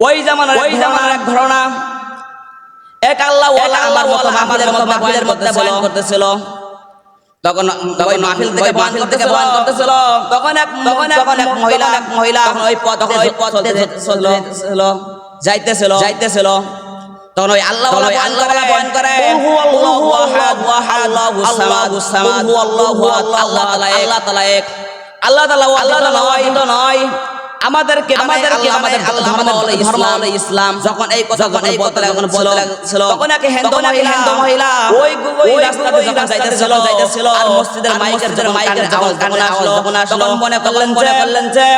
ওই জামানার ওই জামানার এক ঘটনা এক আল্লাহ ওয়ালা আমার মতো মাহফিলের মতো মাহফিলের মধ্যে বয়ান করতেছিল। তখন ওই মাহফিল থেকে মাহফিল থেকে বয়ান করতেছিল। তখন এক তখন তখন এক মহিলা এক মহিলা তখন ওই পথ তখন ওই পথ চলতেছিল যাইতেছিল। যাইতেছিল। তখন ওই আল্লাহ ওই আল্লাহ বয়ান করে। হু আল্লাহু আহাদ আল্লাহু সামাদ হু আল্লাহু আল্লাহ তাআলা এক। আল্লাহ তাআলা এক। আল্লাহ তাআলা আল্লাহ তাআলা ওয়াহিদ নয়। আমাদেরকে আমাদেরকে আমাদের ধর্ম ইসলাম ইসলাম। যখন এই কথা যখন এই কথা যখন বলতে লাগছিল তখন এক হিন্দু মহিলা হিন্দু মহিলা। ওই ওই রাস্তাতে যখন যাইতেছিল যাইতেছিল আর মসজিদের মাইকের মাইকের আওয়াজ যখন আসলো তখন মনে করলেন মনে করলেন যে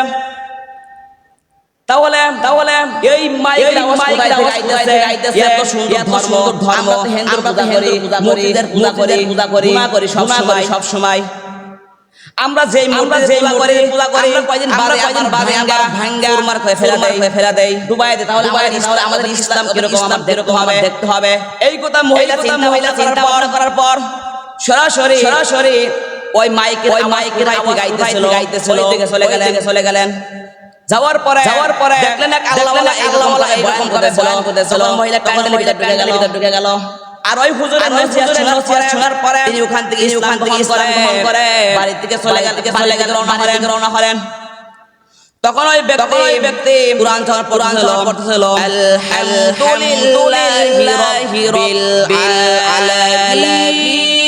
তাহলে তাহলে এই মাইকের আওয়াজ এত সুন্দর ধর্ম। ধর্ম। আমরা তো হিন্দুর পূজা করি পূজা করি পূজা করি সব সময়। সব সময়। আমরা যেই আমরা যেই করে পূজা করি আমরা কয়দিন বাদে কয়দিন বাদে আমরা ভাঙ্গা চুরমার করে ফেলা দেই ফেলা দেই ডুবাই দেই তাহলে আমাদের ইসলাম আমাদের ইসলাম কীরকম আমাদের দেখতে হবে? দেখতে হবে। এই কথা মহিলা চিন্তা মহিলা চিন্তা করার পর সরাসরি সরাসরি ওই মাইকে ওই মাইকে গাইতেছিল গাইতেছিল দিকে চলে গেলেন। চলে গেলেন। যাওয়ার পরে যাওয়ার পরে দেখলেন এক আল্লাহওয়ালা আল্লাহওয়ালা এরকম করে বয়ান করতেছিল। মহিলা কান্ডের ভিতর ঢুকে গেল। ভিতর ঢুকে গেল। আর ওই হুজুরের নসিহত শোনার পরে তিনি ওখান থেকে ওখান থেকে ইসলাম গ্রহণ করে বাড়ি থেকে চলে গেল চলে গেল রওনা হলেন তখন ওই ব্যক্তি ওই ব্যক্তি কুরআন চলার কুরআন পড়তেছিল আলহামদুলিল্লাহি রাব্বিল আলামিন।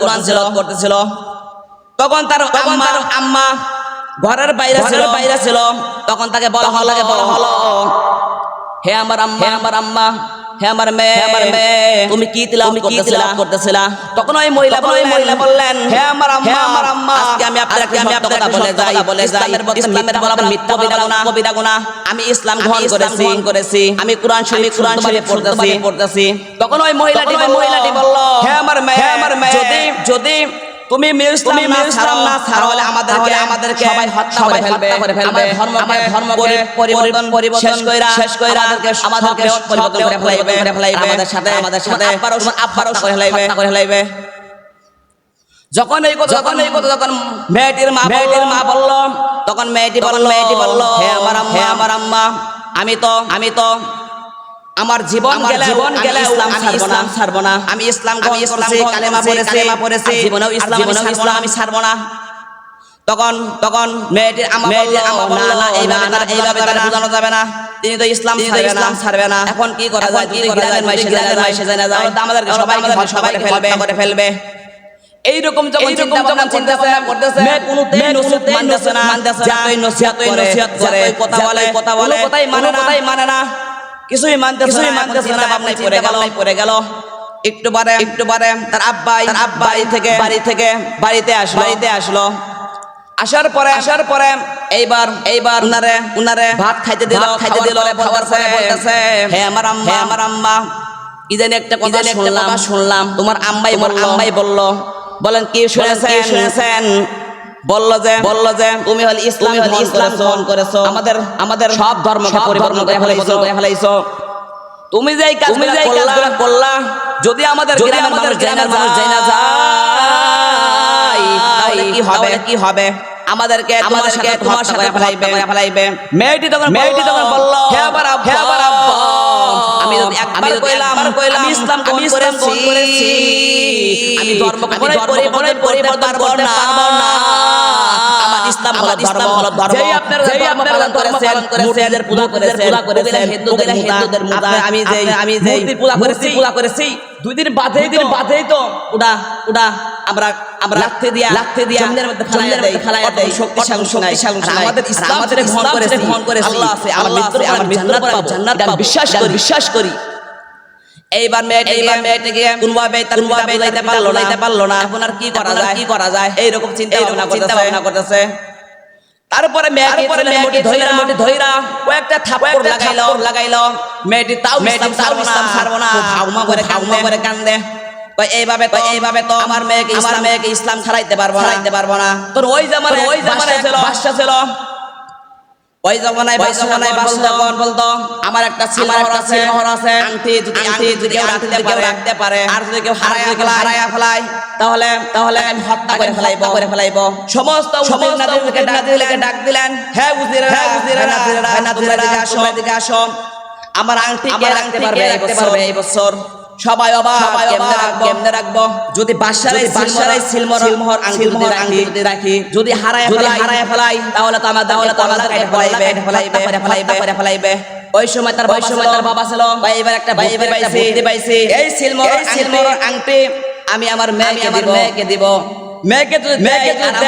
কোরআন তেলাওয়াত করতেছিল। তখন তার আম্মা আম্মা ঘরের বাইরে ছিল। বাইরে ছিল। তখন তাকে বলা হলো বলা হলো হে আমার আম্মা আমার আম্মা হে আমার মেয়ে আমার মেয়ে তুমি কি তিলাওয়াত করতেছিলা? তখন ওই মহিলা ওই মহিলা বললেন হে আমার আম্মা আমার আম্মা আজকে আমি আপনাকে আমি আপনাকে বলে যাই বলে যাই। ইসলামের বলা মিথ্যা কবিরা গুনাহ কবিরা গুনাহ আমি ইসলাম গ্রহণ করেছি। করেছি। আমি কোরআন শরীফ কোরআন শরীফ পড়তেছি। পড়তেছি। তখন ওই মহিলাটি ওই মহিলাটি বলল হে আমার মেয়ে আমার মেয়ে যদি যদি তুমি ইসলাম না ছাড়ো না ছাড়ো আমাদেরকে আমাদেরকে সবাই হত্যা করে ফেলবে। করে ধর্ম আমার ধর্ম পরিবর্তন পরিবর্তন কইরা শেষ কইরা আমাদেরকে আমাদেরকে পরিবর্তন করে ফেলাইবে করে ফেলাইবে আমাদের সাথে আমাদের সাথে আব্বারও আব্বারও করে ফেলাইবে করে ফেলাইবে যখন এই কথা যখন এই কথা যখন মেয়েটির মা মেয়েটির মা বলল তখন মেয়েটি বলল মেয়েটি বলল হে আমার আম্মা আমার আম্মা আমি তো আমি তো আমার জীবন গেলে জীবন গেলে ইসলাম ছাড়বো না। ছাড়বো না। আমি ইসলাম আমি ইসলাম কালেমা পড়েছি কালেমা পড়েছি জীবনেও ইসলাম ইসলাম আমি ছাড়বো না। তখন তখন মেয়েটির আমা বলল না না এইভাবে তার এইভাবে তার বোঝানো যাবে না। তিনি তো ইসলাম ছাড়বে না। ইসলাম ছাড়বে না। এখন কি করা যায়? কি করা যায়? মাইশে যায় মাইশে যায় না যায়। আমাদেরকে সবাই আমাদের সবাই ফেলবে। করে ফেলবে। এইরকম যখন চিন্তা ভাবনা চিন্তা ভাবনা করতেছে মেয়ে কোনো তেই নসিহত মানতেছে না। মানতেছে না। নসিহত নসিহত করে কথা বলে কথা বলে কথাই মানে না। কথাই মানে না। কিছুই মানতেছে মানতেছে না ভাবনায় পড়ে গেল। পড়ে গেল। একটু বারে একটু বারে তার আব্বাই তার আব্বাই থেকে বাড়ি থেকে বাড়িতে আসলো। বাড়িতে আসলো। আসার পরে আসার পরে এইবার এইবার উনারে উনারে ভাত খাইতে দিল খাইতে দিল খাওয়ার পরে বলতেছে হে আমার আম্মা আমার আম্মা ইদানি একটা কথা শুনলাম শুনলাম তোমার আম্মাই আম্মাই বলল বলেন কি শুনেছেন? শুনেছেন? বলল যে বলল যে তুমি হল ইসলাম হল ইসলাম গ্রহণ করেছ। আমাদের আমাদের সব ধর্মকে পরিবর্তন করে ফেলাইছো। করে ফেলাইছো। তুমি যে কাজ তুমি যে কাজগুলো করলা যদি আমাদের যদি আমাদের মানুষ যাই যায় তাহলে কি হবে? কি হবে? আমাদেরকে আমাদেরকে তোমার সাথে ফেলাইবে ফেলাইবে মেয়েটি তখন মেয়েটি তখন বলল হে আবার হে আবার আব্বা। আমি একবার কইলাম কইলাম আমি ইসলাম গ্রহণ করেছি আমি ধর্ম পরিবর্তন পরিবর্তন করতে পারব না। আমার ইসলাম হলো ধর্ম হলো ধর্ম। যেই আপনারা যেই আপনারা ধর্ম পালন করেছেন মূর্তিদের পূজা করেছেন পূজা করেছেন হিন্দুদের হিন্দুদের পূজা আমি পূজা করেছি পূজা করেছি দুই দিন বাদেই দিন বাদেই তো। উড়া ওটা আমরা আমরা লাথে দিয়া লাথে দিয়া জমিনের মধ্যে ফেলাইয়া দেই ফেলাইয়া দেই শক্তিশালী শক্তিশালী আমাদের ইসলাম আমাদের গ্রহণ করেছে। গ্রহণ করেছে। আল্লাহ আছে আল্লাহ আছে আমার জান্নাত পাবো জান্নাত পাবো বিশ্বাস করি। বিশ্বাস করি এইবার মেয়ে এইবার মেয়েটাকে কোনভাবে তার কোনভাবে বুঝাইতে পারল না। পারল না। আর কি করা যায়? কি করা যায়? এইরকম চিন্তা ভাবনা চিন্তা ভাবনা করতেছে। তারপরে মেয়েটি ছেলে মোটি ধইরা মোটি ধইরা কয়েকটা থাপ্পড় লাগাইলো। লাগাইলো। মেয়েটি তাও মেয়েটি তাও ইসলাম ছাড়বো না। হাউমা করে হাউমা করে কান্দে। এইভাবে তো এইভাবে তো আমার মেয়েকে আমার মেয়েকে ইসলাম ছাড়াইতে পারব না। পারব না। তোর ওই জামানে ওই জামানে ছিল। বাদশা ছিল। ওই জমানায় ওই জমানায় বাস বলতো আমার একটা সিলমোহর আছে। সিলমোহর আছে। আংটি যদি আংটি যদি কেউ রাখতে পারে রাখতে পারে আর যদি কেউ হারায়া ফেলায়। হারায়া ফেলায় তাহলে তাহলে আমি হত্যা করে ফেলাইবো। করে ফেলাইবো। সমস্ত সমস্ত নাদিরকে ডাক দিলেন। ডাক দিলেন। হ্যাঁ বুঝিরা হ্যাঁ বুঝিরা নাদিরা নাদিরা আসো। আসো। আমার আংটি কে রাখতে পারবে এই বছর? সবাই অবাক কেমনে রাখব? যদি বাসারাই বাসারাই সিলমোহর সিলমোহর আংটি যদি রাখি যদি হারায় যদি হারায় ফেলাই তাহলে তো আমার তাহলে তো আমাদের কেটে ফেলাইবে ফেলাইবে ফেলাইবে। করে ফেলাইবে। ওই সময় তার ওই সময় তার বাবা ছিল। ভাই এবার একটা ভাই এবার পাইছি। এই সিলমোহর সিলমোহর আংটি আমি আমার মেয়েকে আমার মেয়েকে দিব। মেয়েকে যদি মেয়েকে যদি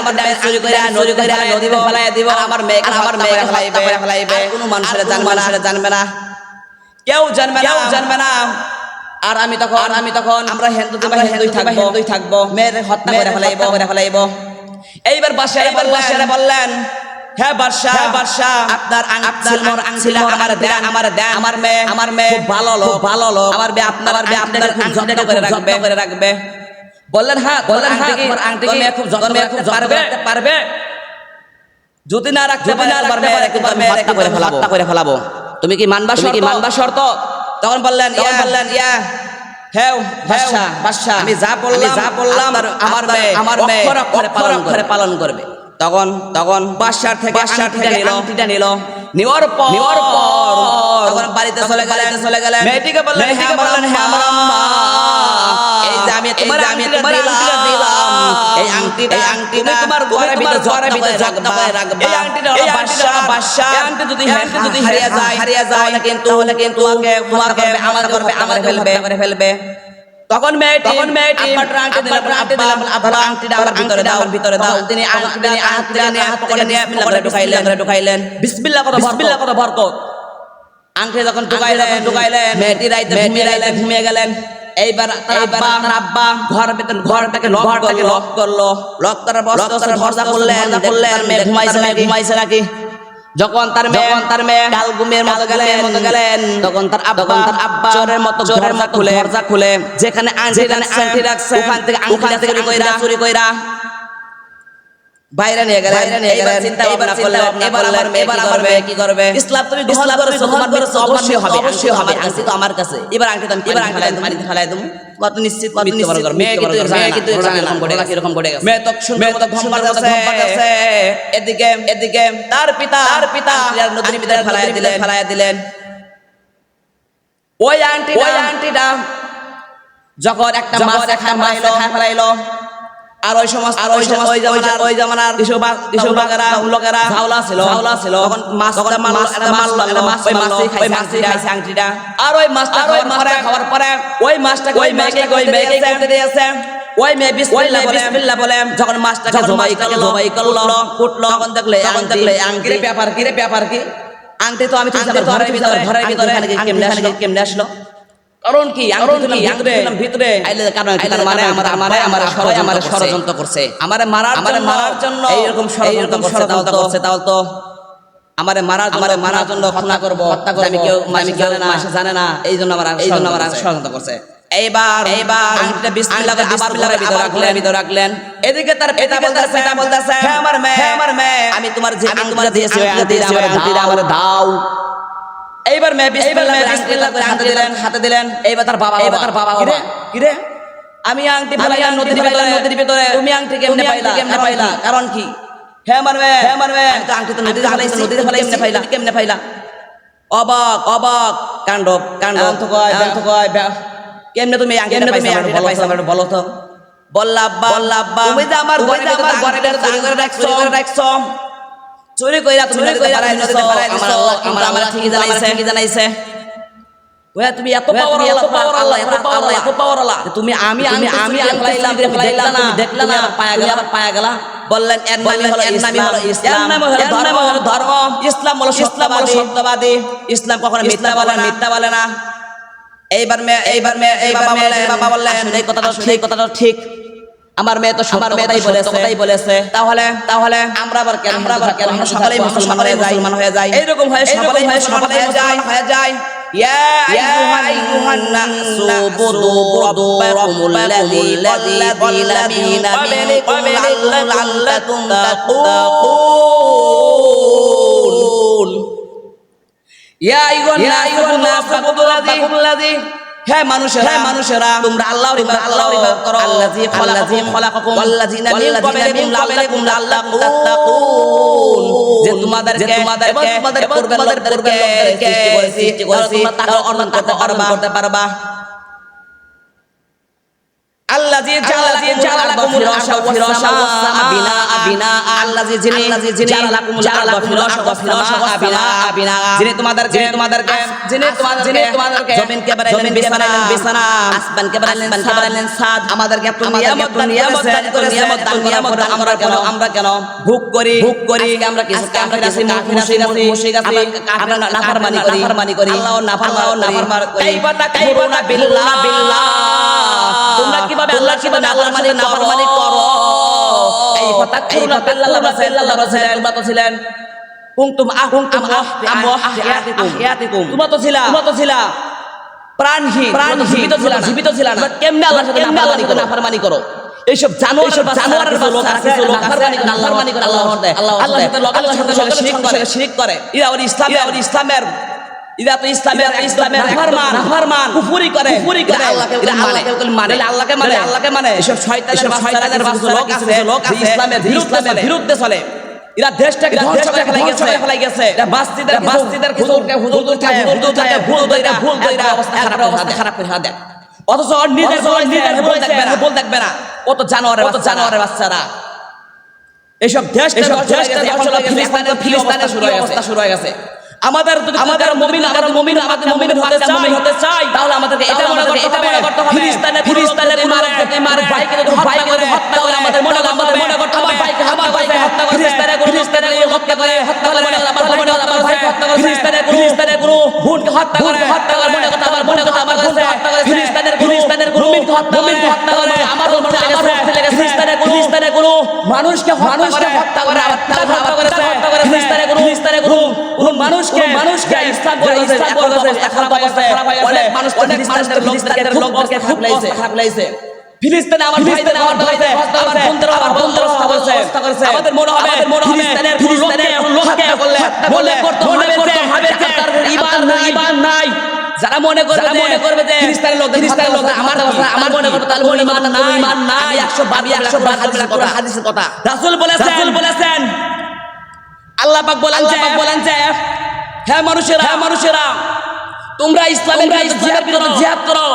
আমার মেয়ে মেয়ে চুরি করে করে নদী ফেলাই দিব। আমার মেয়েকে আমার মেয়েকে ফেলাইবে। ফেলাইবে। কোনো মানুষের জানবে না। জানবে না। কেউ জানবে না। জানবে না। আর আমি তখন আর আমি তখন আমরা হিন্দু আমরা হিন্দুই থাকব। হিন্দুই থাকব। মেয়ের হত্যা করে ফেলাইবো। করে ফেলাইবো। এইবার বাসায় এইবার বাসায় বললেন হ্যাঁ বাদশা হ্যাঁ বাদশা আপনার আপনার আমার দেন আমার দেন। আমার মেয়ে আমার মেয়ে ভালো লোক। ভালো লোক। আমার মেয়ে আপনার আমার মেয়ে আপনার খুব যত্ন করে রাখবে করে রাখবে। বললেন হ্যাঁ বললেন হ্যাঁ তোমার আংটি কি খুব যত্ন পারবে পারবে। যদি না রাখতে না পারবে কিন্তু আমি হত্যা করে ফেলাবো। তুমি কি মানবা শর্ত? মানবা শর্ত? তখন বললেন তখন বললেন ইয়া হ্যাঁ আমি যা বললাম যা বললাম আমার মেয়ে আমার পালন করে পালন করবে। তখন তখন বাদশার থেকে বাদশার থেকে নিল। আংটিটা নিল। নেওয়ার পর নেওয়ার পর তখন বাড়িতে চলে গেলেন। চলে গেলেন। মেয়েটিকে বললেন মেয়েটিকে বললেন হ্যাঁ আমি তোমার আমি তোমার আংটিটা দিলাম। এই আংটিটা এই আংটিটা তোমার ঘরের ভিতরে ঘরের ভিতরে যত্ন রাখবা এই আংটিটা এই বাদশা বাদশা আংটি যদি আংটি যদি হারিয়ে যায় হারিয়ে যায় তাহলে কিন্তু তাহলে কিন্তু তোমাকে তোমাকে আমার করবে আমার ফেলবে করে ফেলবে। তখন মেয়েটি তখন মেয়েটি আব্বার আংটি দিলাম আংটি দিলাম আংটিটা আমার ভিতরে দাও। ভিতরে দাও। তিনি আংটিটা নিয়ে আংটিটা নিয়ে হাত পকেটে নিয়ে পকেটে ঢুকাইলেন। ঢুকাইলেন। বিসমিল্লাহ কথা বিসমিল্লাহ কথা বরকত আংটি যখন ঢুকাইলেন ঢুকাইলেন মেয়েটি রাইতে ঘুমিয়ে গেলেন। ঘুমিয়ে গেলেন। এইবার তার আব্বা ঘর ভেতর ঘরটাকে ঘরটাকে লক করল। লক করার বস্তা দরজা খুললেন খুললেন মেয়ে ঘুমাইছে নাকি ঘুমাইছে নাকি? যখন তার মেয়ে যখন তার মেয়ে কাল ঘুমের মতো গেলেন। মতো গেলেন। তখন তার আব্বা তার আব্বা চোরের মতো চোরের মতো খুলে দরজা খুলে। যেখানে আংটি রাখছে ওখান থেকে আংটি চুরি কইরা চুরি কইরা বাইরে নিয়ে গেলেন বাইরে চিন্তা ভাবনা করলেন এবার আমার এবার আমার মেয়ে কি করবে? ইসলাম তুমি দখল করেছ দখল করেছ অবশ্যই হবে অবশ্যই হবে আংটি তো আমার কাছে। এবার আংটি আমি এবার আংটি আমি পানিতে ফেলাই দেবো। কত নিশ্চিত কত নিশ্চিত মেয়ে কিন্তু মেয়ে কিন্তু এরকম ঘটে গেছে এরকম ঘটে গেছে। মেয়ে তো সুন্দর মতো ঘুম পাড়তেছে এদিকে এদিকে তার পিতা তার পিতা নদীর ভিতরে ফেলাই দিলেন ফেলাই দিলেন। ওই আংটি ওই আংটিটা যখন একটা মাছ ফেলাইলো ফেলাইলো আর ওই সমস্ত আর ওই সমস্ত ওই জামানার ওই জামানার কিছু কিছু বাগারা লোকেরা ঝাউলা ছিল। ঝাউলা ছিল। তখন মাছ তখন মাল একটা মাল একটা মাছ ওই মাছ ওই মাছ খাইছে আংটিটা। আর ওই মাছটা ওই মাছটা খাওয়ার পরে ওই মাছটাকে ওই মেয়েকে ওই মেয়েকে করতে দিয়েছে। ওই মেয়ে বিসমিল্লাহ বলে। বিসমিল্লাহ বলে। যখন মাছটাকে জবাই করল জবাই করল কুটলো তখন দেখলে তখন দেখলে আংটির ব্যাপার কি রে ব্যাপার কি? আংটি তো আমি তো ঘরের ভিতরে ঘরের ভিতরে কেমনে আসলো? কেমনে আসলো? কারণ কি? ভিতরে মানে আমার আমারে আমার সবাই আমার ষড়যন্ত্র করছে। আমারে মারার আমারে মারার জন্য এইরকম ষড়যন্ত্র করছে তাহলে তো আমারে মারার আমারে মারার জন্য খুনা করব। হত্যা করব। আমি কেউ আমি কেউ মাসে জানে না। এই জন্য আমার এই জন্য আমার ষড়যন্ত্র করছে। এইবার এইবার আংটিটা বিসমিল্লাহ করে আবার ঘরের ভিতরে রাখলেন। ভিতরে রাখলেন। এদিকে তার পিতা বলতেছে পিতা বলতেছে আমার মেয়ে আমার মেয়ে আমি তোমার যে তোমার দিয়েছি আমার আংটিটা আমার দাও এইবার হাতে দিলেন হাতে দিলেন। এইবার তার বাবা এইবার তার বাবা। কিরে? কিরে? আমি আংটি ফেলাইলাম নদীর ভিতরে। নদীর ভিতরে। তুমি আংটি কেমনে পাইলা? কেমনে পাইলা? কারণ কি? হে আমার মেয়ে হে আমার আমি তো আংটি তো নদীতে ফেলাইছি। নদীতে ফেলাইছি। কেমনে পাইলা কেমনে পাইলা? অবাক অবাক। কাণ্ড কাণ্ড কেমনে তুমি আংটি তুমি আংটিটা পাইছো আমার বলো তো। বললা আব্বা বললা আব্বা তুমি যে আমার ঘরে আমার ঘরে রাখছো রাখছো চুরি কইরা তুমি নদীতে ফেলাই দিছো। আমার আল্লাহ আমার আমার ঠিকই জানাইছে। ঠিকই জানাইছে। ওয়া তুমি এত পাওয়ার আল্লাহ এত পাওয়ার আল্লাহ এত পাওয়ার আল্লাহ এত পাওয়ার আল্লাহ তুমি আমি আমি আমি ফেলাইলাম ফেলাইলাম না দেখলা না পায়া গেলা পায়া গেলা। বললেন এর নামই হলো ইসলাম। এর নামই হলো ধর্ম। ধর্ম। ইসলাম হলো ইসলাম হলো সত্যবাদী। ইসলাম কখনো মিথ্যা বলে না। মিথ্যা বলে না। এইবার মে এইবার মে এই বাবা বললেন বাবা বললেন। এই কথাটা সেই কথাটা ঠিক। আমার মেয়ে তো সবার মেয়েটাই বলেছে কথাই বলেছে তাহলে তাহলে আমরা আবার কেন আমরা আবার কেন আমরা সকলেই মুসলমান হয়ে যাই মুসলমান হয়ে যাই এইরকম হয়ে সকলেই হয়ে সকলে হয়ে যায় হয়ে যায় يا أيها الناس اعبدوا ربكم الذي الذين من قبلكم لعلكم تتقون ইয়া আইয়ুহান নাস রাব্বাকুমুল্লাযী হে মানুষেরা হে মানুষেরা তোমরা আল্লাহর ইবাদত আল্লাহর ইবাদত করো। আল্লাযী খালাকাকুম খালাকাকুম ওয়াল্লাযীনা মিন ক্বাবলিকুম লাআল্লাকুম তাত্তাকুন। যে তোমাদেরকে তোমাদেরকে তোমাদের পূর্বের লোকদেরকে সৃষ্টি করেছি তোমরা তাকে অর্জন করতে পারবা। ফিরাশা যিনি ফিরাশা যিনি যিনি যিনি বানাইলেন বিছানা বানাইলেন বানাইলেন সাদ আমাদেরকে এত নিয়ামত নিয়ামত দান করে নিয়ামত দান নিয়ামত আমরা কেন আমরা কেন? ভোগ করি ভোগ করি আমরা কিছু আমরা কিছু মুশরিক আছি মুশরিক আছি আমরা নাফরমানি করি নাফরমানি করি আল্লাহ নাফরমান নাফরমান করি। কাইফা তাকাইবুনা বিল্লাহ। বিল্লাহ। তোমরা কীভাবে আল্লাহ কীভাবে আল্লাহর মানে নাফরমানি করো? এই কথা তো ছিলেন। কুনতুম আকুনতুম আহয়াতিকুম তোমরা তো ছিলা। তোমরা তো ছিলা। প্রাণহীন জীবিত ছিলা জীবিত ছিলা না। কেমনে আল্লাহর সাথে নাফরমানি করো? এইসব জানোয়ার জানোয়ারের লোক আছে লোক নাফরমানি করে আল্লাহর আল্লাহর সাথে আল্লাহর সাথে শিরক করে ওর ইসলাম ওর ইসলামের ইরা তো ইসলামের ইসলামের নাফরমান নাফরমান কুফরি করে। কুফরি করে আল্লাহকে মানে। মানে। আল্লাহকে মানে আল্লাহকে মানে। এসব শয়তানের শয়তানের বাচ্চা লোক আছে লোক আছে ইসলামের বিরুদ্ধে বিরুদ্ধে চলে। এরা দেশটাকে ধ্বংস করে ফেলাই গেছে ফেলাই গেছে এটা মাসজিদের মাসজিদের হুজুরকে হুজুর থাকে হুজুর থাকে ভুল দইরা ভুল দইরা অবস্থা খারাপ অবস্থা খারাপ করে দেয় অথচ নিজের নিজের ভুল দেখবে না। ভুল দেখবে না। কত জানোয়ারের কত জানোয়ারের বাচ্চারা। এসব দেশ এসব দেশ ফিলিস্তিনের ফিলিস্তিনের শুরু অবস্থা শুরু হয়ে গেছে। আমাদের আমাদের মুমিন আমাদের মুমিন আমাদের মুমিন হতে চাই মুমিন হতে চাই তাহলে আমাদেরকে এটা মনে করতে হবে ফিলিস্তিনে মারে মারে ভাইকে যদি হত্যা করে আমাদের মনে হবে মনে করতে হবে ভাইকে আমার ভাইকে হত্যা করে ফিলিস্তিনে ফিলিস্তিনে হত্যা করে হত্যা করে মনে আমার মনে আমার হত্যা করে ফিলিস্তিনে ফিলিস্তিনে কোনো বোনকে হত্যা করে হত্যা করে মনে আমার মনে আমার হত্যা করে ফিলিস্তিনের ফিলিস্তিনের কোনো মুমিনকে হত্যা করে হত্যা করে আমার মনে আমার ফিলিস্তিনে ফিলিস্তিনে কোনো মানুষকে মানুষকে হত্যা করে হত্যা করে হত্যা করে ফিলিস্তিনে কোনো ফিলিস্তিনে কোনো কোনো মানুষকে মানুষকে ইসলাম করে ইসলাম করে অবস্থা খারাপ অবস্থা খারাপ হয়ে গেছে। অনেক মানুষ অনেক মানুষের লোকদের লোককে খারাপ লাগছে ফিলিস্তিনে আমার ভাইদের আমার ভাইদের আমার বন্ধুরা আমার বন্ধুরা অবস্থা করেছে আমাদের মনে হবে মনে হবে ফিলিস্তিনের ফিলিস্তিনের লোককে করলে বলে করতে হবে করতে হবে তার ঈমান ঈমান নাই। যারা মনে করবে মনে করবে যে ফিলিস্তিনের লোক ফিলিস্তিনের লোক আমার আমার মনে করবে তার মনে ঈমান নাই। ঈমান নাই। 100 100 হাদিসের কথা হাদিসের কথা। রাসূল বলেছেন রাসূল বলেছেন আল্লাহ পাক বলেন যে বলেন যে হ্যাঁ মানুষেরা হ্যাঁ মানুষেরা তোমরা ইসলামের জিহাদ করো জিহাদ করো।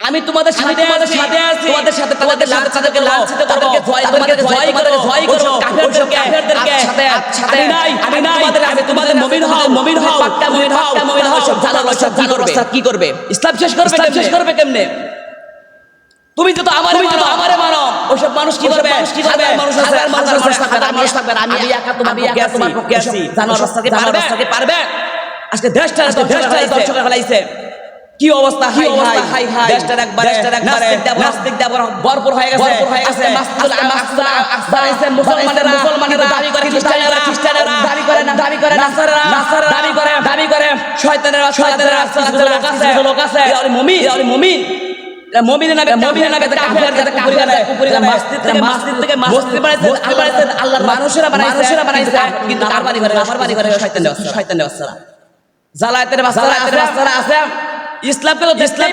আমি তোমাদের সাথে তোমাদের সাথে আছি। তোমাদের সাথে তোমাদের সাথে তাদেরকে লাঞ্ছিত করব। তাদেরকে জয় করো জয় করো কাফেরদেরকে কাফেরদেরকে। সাথে সাথে আমি নাই আমি নাই। তোমাদের আমি তোমাদের মুমিন হও মুমিন হও পাক্কা মুমিন হও পাক্কা মুমিন হও। সব জানার সব কি করবে কি করবে? ইসলাম শেষ করবে ইসলাম শেষ করবে কেমনে? তুমি তো আমারে মানো আমারে মানো ওসব মানুষ কি করবে মানুষ কি করবে মানুষ আছে মানুষ আছে হাজার মানুষ থাকবে আমি একা তোমার পক্ষে আছি তোমার পক্ষে আছি জানার রাস্তাকে পারবে রাস্তাকে পারবে আজকে দেশটা দেশটা করে ফেলাইছে কি অবস্থা হাই হাই হাই হাই দেশটার একবারে দেশটার একবারে নাস্তিক দেব ভরপুর হয়ে গেছে ভরপুর হয়ে গেছে মাসজুল মাসজুল আকসারাইছে মুসলমানেরা মুসলমানেরা দাবি করে খ্রিস্টানেরা খ্রিস্টানেরা দাবি করে না দাবি করে নাসারা নাসারা দাবি করে দাবি করে শয়তানেরা শয়তানেরা লোক আছে লোক আছে মুমিন মুমিন মুমিনের নামে মুমিনের নামে কাফের যাতে কুফরি করে কুফরি করে মসজিদ থেকে মসজিদ থেকে মসজিদ বানাইছে আল্লাহ বানাইছে। আল্লাহর মানুষেরা বানাইছে। মানুষেরা বানাইছে। কিন্তু কার বাড়ি করে আমার বাড়ি করে শয়তান দেওয়া শয়তান দেওয়া সারা জালায়াতের বাচ্চারা আছে বাচ্চারা আছে ইসলাম করে দেখতেই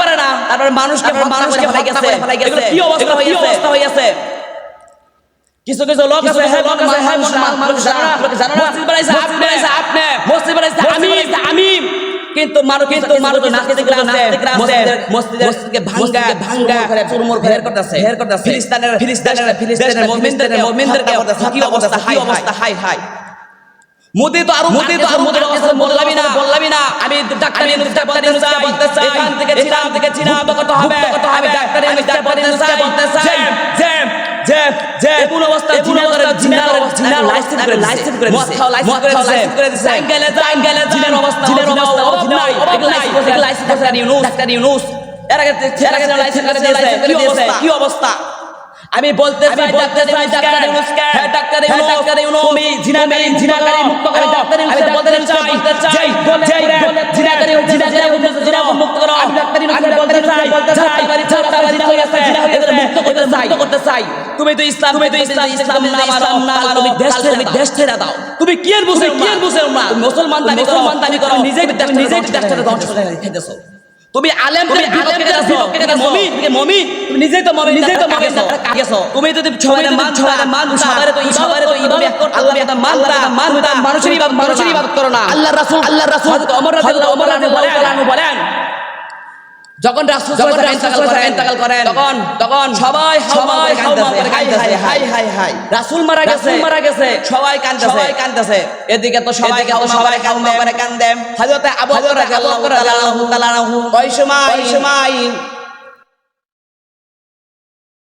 পারে না। তারপর মানুষকে মানুষকে ফেলাই গেছে ফেলাই গেছে কি অবস্থা হয়ে অবস্থা হয়ে গেছে কিছু কিছু লোক আছে হ্যাঁ লোক আছে হ্যাঁ মানুষ জানো না জানো না? মসজিদ বানাইছে আপনি। বানাইছে আপনি। মসজিদ বানাইছে আমি আমি কিন্তু মানুষ কিন্তু মানুষ নাস্তিকরা আছে মসজিদের মসজিদকে ভাঙ্গা ভাঙ্গা করে চুরমুর করে করতেছে। হের করতেছে। ফিলিস্তিনের ফিলিস্তিনের ফিলিস্তিনের মুমিনদেরকে মুমিনদেরকে কি অবস্থা? হাই অবস্থা হাই। হাই মোদি তো আরও মোদি তো আরও মোদি অবস্থা বললামই না বললামই না। আমি ডাক্তার ইউনুসকে বলতে চাই বলতে চাই এখান থেকে ছিলাম থেকে ছিলাম। কত হবে। কত হবে। ডাক্তার ইউনুসকে বলতে চাই বলতে চাই যে যে যে কোন অবস্থা কোন অবস্থা জিনার জিনার লাইসেন্স করে লাইসেন্স করে মদ খাও লাইসেন্স করে লাইসেন্স করে দিছে গেলে যাই গেলে জিনার অবস্থা জিনার অবস্থা নাই licence licence doctor Yunus doctor Yunus এর আগে এর আগে লাইসেন্স করে দিয়েছে কি অবস্থা আমি বলতে চাই বলতে চাই ডাক্তার ইউনুসকে হে ডাক্তার ইউনুস ডাক্তার ইউনুস তুমি জিনাকারী জিনাকারী মুক্ত করো ডাক্তার ইউনুসকে বলতে চাই বলতে চাই যে জিনাকারী জিনাকারী চাই বলতে চাই যারা জিনা এদের মুক্ত করতে চাই। করতে চাই। তুমি তো ইসলাম তুমি তো ইসলাম ইসলাম না মানো না মানো তুমি দেশ ছেড়ে দেশ ছেড়ে দাও। তুমি কি বুঝে কি বুঝে না মুসলমান দাবি মুসলমান দাবি করো। নিজেই দেশ নিজেই করে রেখেছো তুমি আলেম তুমি আলেম দাও দাও মুমিন। তুমি নিজেই তো মুমিন নিজেই তো কাগেছো তুমি যদি সবাই মান সবাই মান সবাই তো তো ইবাদত আল্লাহ কথা মানতা মানতা মানুষের ইবাদত মানুষের ইবাদত করো না। আল্লাহ রাসূল আল্লাহ রাসূল হযরত ওমর রাদিয়াল্লাহু রাদিয়াল্লাহু বলেন যখন রাসূল ইন্তেকাল করেন তখন তখন সবাই সবাই হাই হাই হাই। রাসূল মারা গেছে মারা গেছে সবাই কাঁদতেছে সবাই এদিকে তো সবাই সবাই কাউমা করে কান্দে। হযরত আবু বকর রাদিয়াল্লাহু তাআলা ওই সময় ওই সময়